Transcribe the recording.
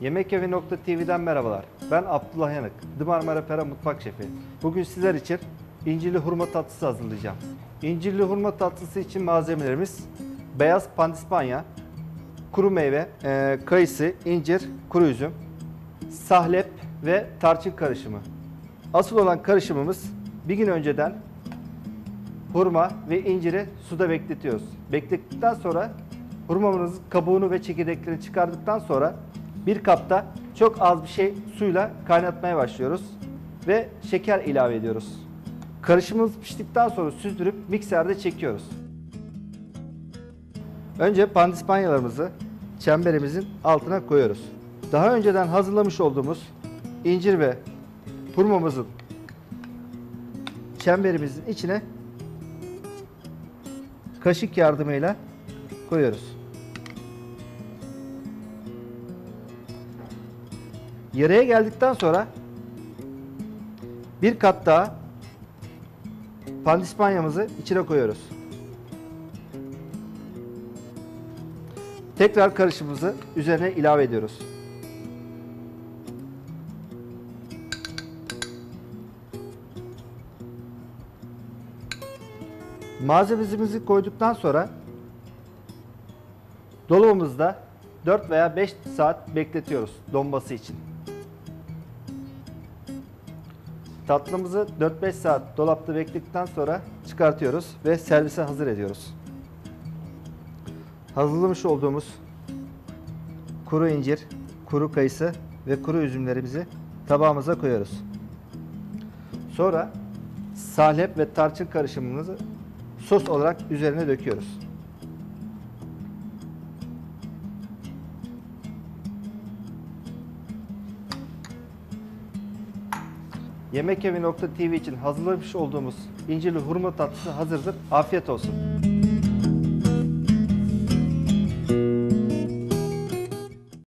Yemekevi.tv'den merhabalar. Ben Abdullah Yanık, The Marmara Pera Mutfak Şefi. Bugün sizler için incirli hurma tatlısı hazırlayacağım. İncirli hurma tatlısı için malzemelerimiz beyaz pandispanya, kuru meyve, e, kayısı, incir, kuru üzüm, sahlep ve tarçın karışımı. Asıl olan karışımımız bir gün önceden hurma ve inciri suda bekletiyoruz. Beklettikten sonra hurmamızın kabuğunu ve çekirdeklerini çıkardıktan sonra bir kapta çok az bir şey suyla kaynatmaya başlıyoruz ve şeker ilave ediyoruz. Karışımımız piştikten sonra süzdürüp mikserde çekiyoruz. Önce pandispanyalarımızı çemberimizin altına koyuyoruz. Daha önceden hazırlamış olduğumuz incir ve hurmamızın çemberimizin içine kaşık yardımıyla koyuyoruz. Yarıya geldikten sonra bir kat daha pandispanyamızı içine koyuyoruz. Tekrar karışımımızı üzerine ilave ediyoruz. Malzememizi koyduktan sonra dolabımızda 4 veya 5 saat bekletiyoruz donması için. Tatlımızı 4-5 saat dolapta bekledikten sonra çıkartıyoruz ve servise hazır ediyoruz. Hazırlamış olduğumuz kuru incir, kuru kayısı ve kuru üzümlerimizi tabağımıza koyuyoruz. Sonra sahlep ve tarçın karışımımızı sos olarak üzerine döküyoruz. Yemekevi.tv için hazırlamış olduğumuz incirli hurma tatlısı hazırdır. Afiyet olsun.